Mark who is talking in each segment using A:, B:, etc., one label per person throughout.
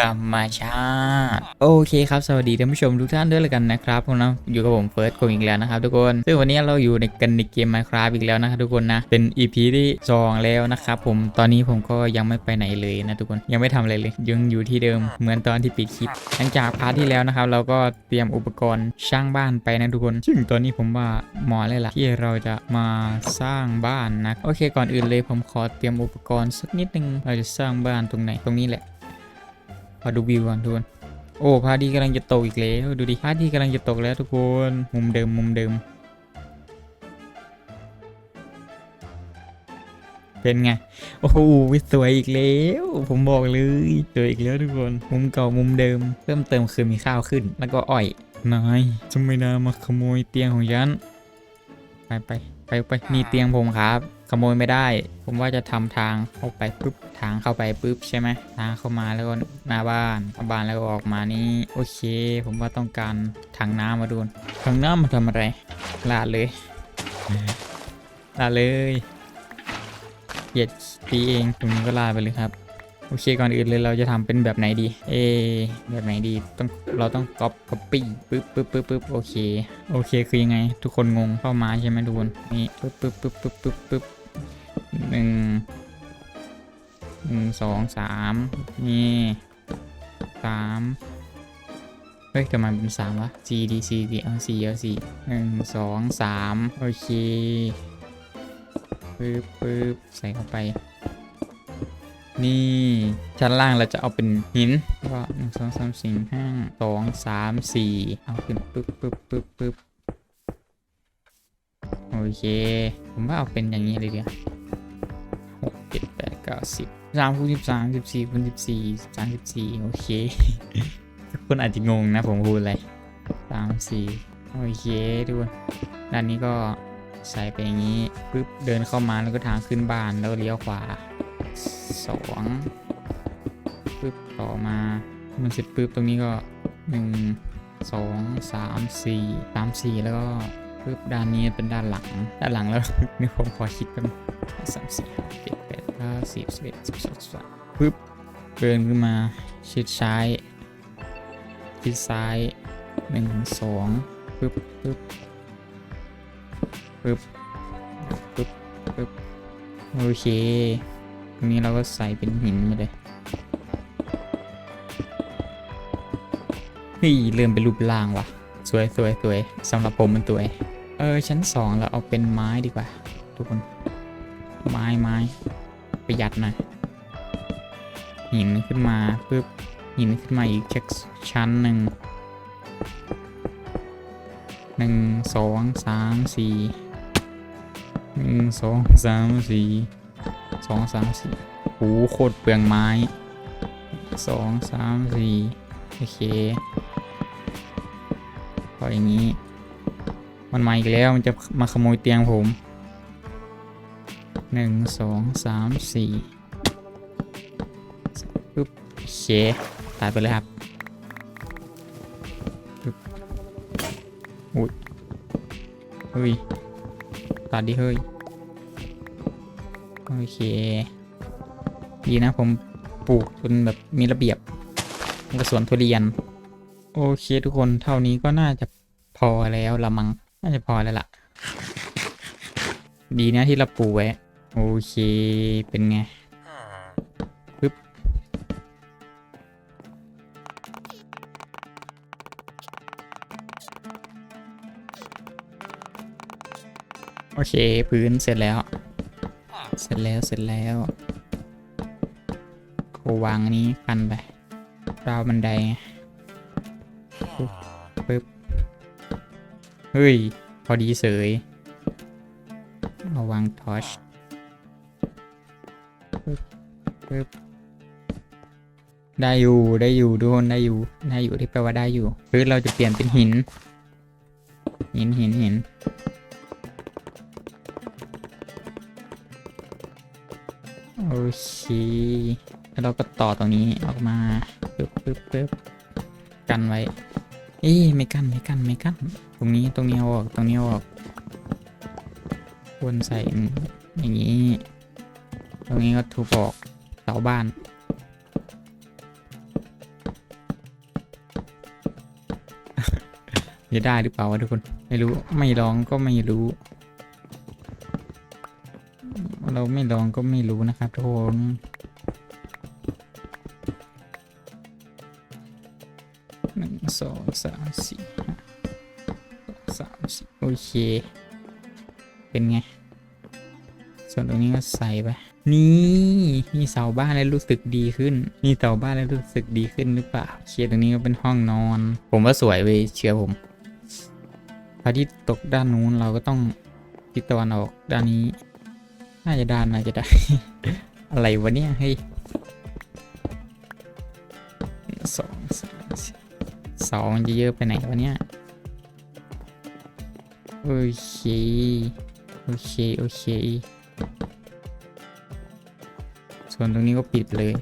A: ธรรมชาติ โอเคครับ สวัสดีท่านผู้ชมทุกท่านด้วยเลยกันนะครับผมนะอยู่กับผมเฟิร์สคงอีกแล้วนะครับทุกคนซึ่งวันนี้เราอยู่ในกันในเกม Minecraft อีกแล้วนะครับทุกคนนะเป็น EP ที่สองแล้วนะครับผมตอนนี้ผมก็ยังไม่ไปไหนเลยนะทุกคนยังไม่ทำอะไรเลยยังอยู่ที่เดิมเหมือนตอนที่ปิดคลิปหลังจากพาร์ทที่แล้วนะครับเราก็เตรียมอุปกรณ์สร้างบ้านไปนะทุกคน ซึ่งตอนนี้ผมว่าหมอเลยล่ะที่เราจะมาสร้างบ้านนะโอเคก่อนอื่นเลยผมขอเตรียมอุปกรณ์สักนิดนึงเราจะสร้างบ้านตรงไหนตรงนี้แหละ ขอดูวิวก่อนทุกคนโอ้พระอาทิตย์กำลังจะตกอีกแล้วดูดิพระอาทิตย์กำลังจะตกแล้วทุกคนมุมเดิมมุมเดิม เป็นไงโอ้โหสวยอีกแล้ว ผมบอกเลยสวยอีกแล้วทุกคนมุมเก่ามุมเดิมเพิ่มเติมคือมีข้าวขึ้น แล้วก็อ้อยนายทำไมนายมาขโมยเตียงของฉันไปไปไปไปนี่เตียงผมครับ ขโมยไม่ได้ ผมว่าจะทำทางเข้าไปปุ๊บทางเข้าไปปุ๊บใช่ไหมทางเข้ามาแล้วก็หน้าบ้านหน้าบ้านแล้วก็ออกมานี่โอเค ผมว่าต้องการถังน้ำมาดูถังน้ำมาทำอะไรลาดเลยลาดเลยเหยียดตีเองตรงนี้ก็ลาดไปเลยครับโอเคก่อนอื่นเลยเราจะทำเป็นแบบไหนดี เอแบบไหนดีต้องเราต้องก๊อปก๊อปปี้ปึ๊บปึ๊บปึ๊บปึ๊บโอเค โอเคคือยังไง ทุกคนงงเข้ามาใช่ไหมทุกคนนี่ปึ๊บปึ๊บปึ๊บปึ๊บปึ๊บปึ๊บ หนึ่งหนึ่งสองสามนี่สามเฮ้ยทำไมเป็นสามวะ C D C D เอา C เอา C หนึ่งสองสามโอเคปึ๊บปึ๊บใส่เข้าไป นี่ชั้นล่างเราจะเอาเป็นหินก็หนึ่งสองสามสี่ห้าสองสามสี่เอาขึ้นปึ๊บปึ๊บปึ๊บปึ๊บโอเค ผมว่าเอาเป็นอย่างนี้เลยเดียว เจ็ดแปดเก้าสิบสามคูณสิบสามสิบสี่คูณสิบสี่สามสิบสี่โอเคทุกคนอาจจะงงนะผมพูดอะไรสามสี่โอเคทุกคนด้านนี้ก็ใส่ไปอย่างนี้ปึ๊บเดินเข้ามาแล้วก็ทางขึ้นบ้านแล้วเลี้ยวขวาสองปึ๊บต่อมามันเสร็จปึ๊บตรงนี้ก็หนึ่งสองสามสี่สามสี่แล้วก็ปึ๊บด้านนี้เป็นด้านหลัง ด้านหลังแล้วนี่ผมขอคิดกันสามสี่ห้าเจ็ดแปด เก้าสิบสิบเอ็ดสิบสองสิบสามปึ๊บเดินขึ้นมาชิดซ้ายชิดซ้ายหนึ่งสองปึ๊บปึ๊บปึ๊บปึ๊บปึ๊บโอเคตรงนี้เราก็ใส่เป็นหินมาเลยเฮ้ยเริ่มเป็นรูปร่างว่ะ สวยสวยสวยสำหรับผมมันสวย เออ ชั้นสองเราเอาเป็นไม้ดีกว่า ทุกคน ไม้ไม้ ประหยัดหน่อยหินขึ้นมาปุ๊บหินขึ้นมาอีกเช็คชั้นหนึ่งหนึ่งสองสามสี่หนึ่งสองสามสี่สองสามสี่โหโคตรเปลืองไม้สองสามสี่โอเคพออย่างนี้ มันมาอีกแล้วมันจะมาขโมยเตียงผม หนึ่งสองสามสี่ปึ๊บเคตายไปเลยครับปึ๊บอุ้ยเฮ้ยตัดดิเฮ้ย โอเค ดีนะผมปลูกจนแบบมีระเบียบมันสวนทุเรียน โอเคทุกคนเท่านี้ก็น่าจะพอแล้วละมัง น่าจะพอแล้วล่ะ ดีนะที่เราปลูกไว้ โอเค เป็นไงปึ๊บโอเค พื้นเสร็จแล้ว เสร็จแล้ว เสร็จแล้วโควางนี้กันไปราวบันไดปึ๊บปึ๊บเฮ้ย พอดีเสยเอาวางทอช ปึ๊บได้อยู่ได้อยู่ทุกคนได้อยู่ได้อยู่ที่แปลว่าได้อยู่พื้นเราจะเปลี่ยนเป็นหิน หินหินหินโอเคแล้วเราก็ต่อตรงนี้ออกมาปึ๊บปึ๊บปึ๊บกันไว้ เอ้ไม่กันไม่กันไม่กัน ตรงนี้ตรงนี้ออกตรงนี้อออกวนใส่อย่างนี้ ตรงนี้ก็ถูกบอกเสาบ้าน จะได้หรือเปล่าทุกคน ไม่รู้ไม่ลองก็ไม่รู้ เราไม่ลองก็ไม่รู้นะครับทุกคนหนึ่งสองสามสี่สามสี่โอเค เป็นไง ส่วนตรงนี้ก็ใส่ไป นี่มีเสาบ้านแล้วรู้สึกดีขึ้น มีเสาบ้านแล้วรู้สึกดีขึ้นหรือเปล่าโอเคตรงนี้ก็เป็นห้องนอน ผมว่าสวยเว้ยเชื่อผมพระอาทิตย์ตกด้านนู้นเราก็ต้องทิศตะวันออกด้านนี้ น่าจะด้านน่าจะได้ อะไรวะเนี่ยเฮ้ยสองสามสี่สองจะเยอะไปไหนวะเนี่ยโอเค โอเค โอเค ส่วนตรงนี้ก็ปิดเลย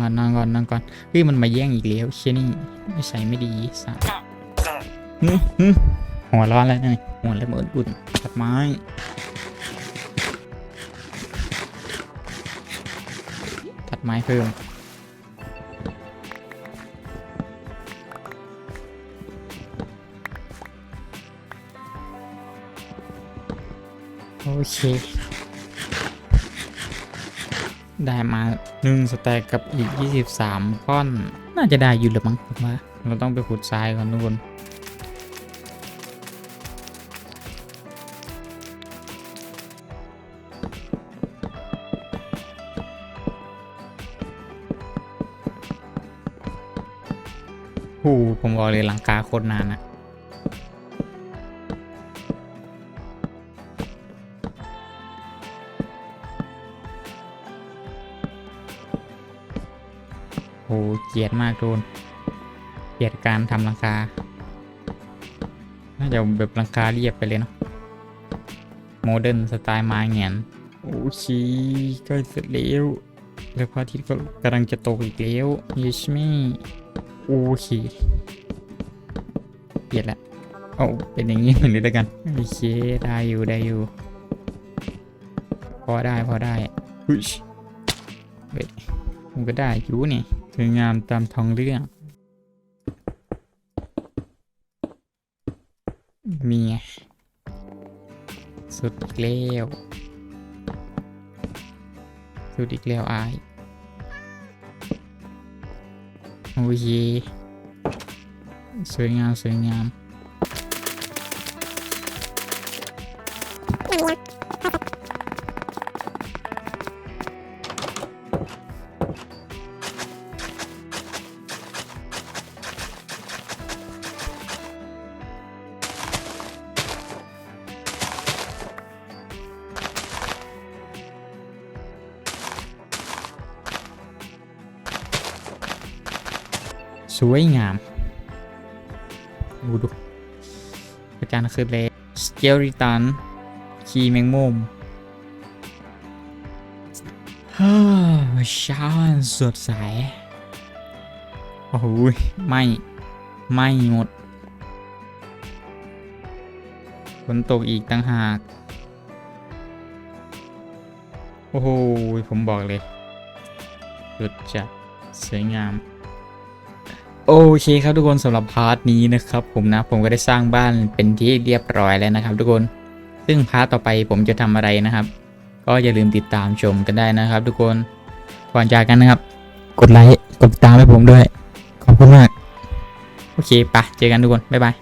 A: นอนก่อนนอนก่อนนอนก่อนเฮ้ยมันมาแย่งอีกแล้วเชี่ยนี่ไม่ใส่ไม่ดีสัสหึหึหัวร้อนแล้วนี่หัวแล้วมือนอุ่นตัดไม้ตัดไม้เพิ่มโอเค ได้มาหนึ่งสแต็กกับอีก 23 ก้อน น่าจะได้อยู่หรือมั้งผมว่าเราต้องไปขุดทรายก่อนทุกคนโอ้ผมบอกเลยหลังคาโคตรนานอะ เกลียดมากโดน เกลียดการทำหลังคา น่าจะแบบหลังคาเรียบไปเลยเนาะ โมเดิร์นสไตล์ม้เงียนโอเคใกล้เสร็จแล้วแล้วพระอาทิตย์ก็กำลังจะตกอีกแล้วยิชมี่โอเคเปลี่ยนละเอาเป็นอย่างนี้เหมือนเลยแล้วกันโอเคได้อยู่ได้อยู่ พอได้พอได้อุ๊ยเว้ย มันก็ได้อยู่นี่สวยงามตามท้องเรื่อง มีไงสุดอีกแล้วสุดอีกแล้วอายโอ้ยสวยงามสวยงาม สวยงาม ดูดูอาจารย์คือเลยสเกล i ตันคีแมงมุมฮ่าช้านสดใส โอ้โหยไม่ ไม่หมดฝนตกอีกต่างหาก โอ้โห ผมบอกเลยสุดจัดสวยงาม โอเคครับทุกคนสำหรับพาร์ทนี้นะครับผมนะผมก็ได้สร้างบ้านเป็นที่เรียบร้อยแล้วนะครับ ทุกคนซึ่งพาร์ทต่อไปผมจะทำอะไรนะครับ ก็อย่าลืมติดตามชมกันได้นะครับ ทุกคนก่อนจากกันนะครับ กดไลค์กดติดตามให้ผมด้วย ขอบคุณมาก โอเคปะเจอกันทุกคน บ๊ายบาย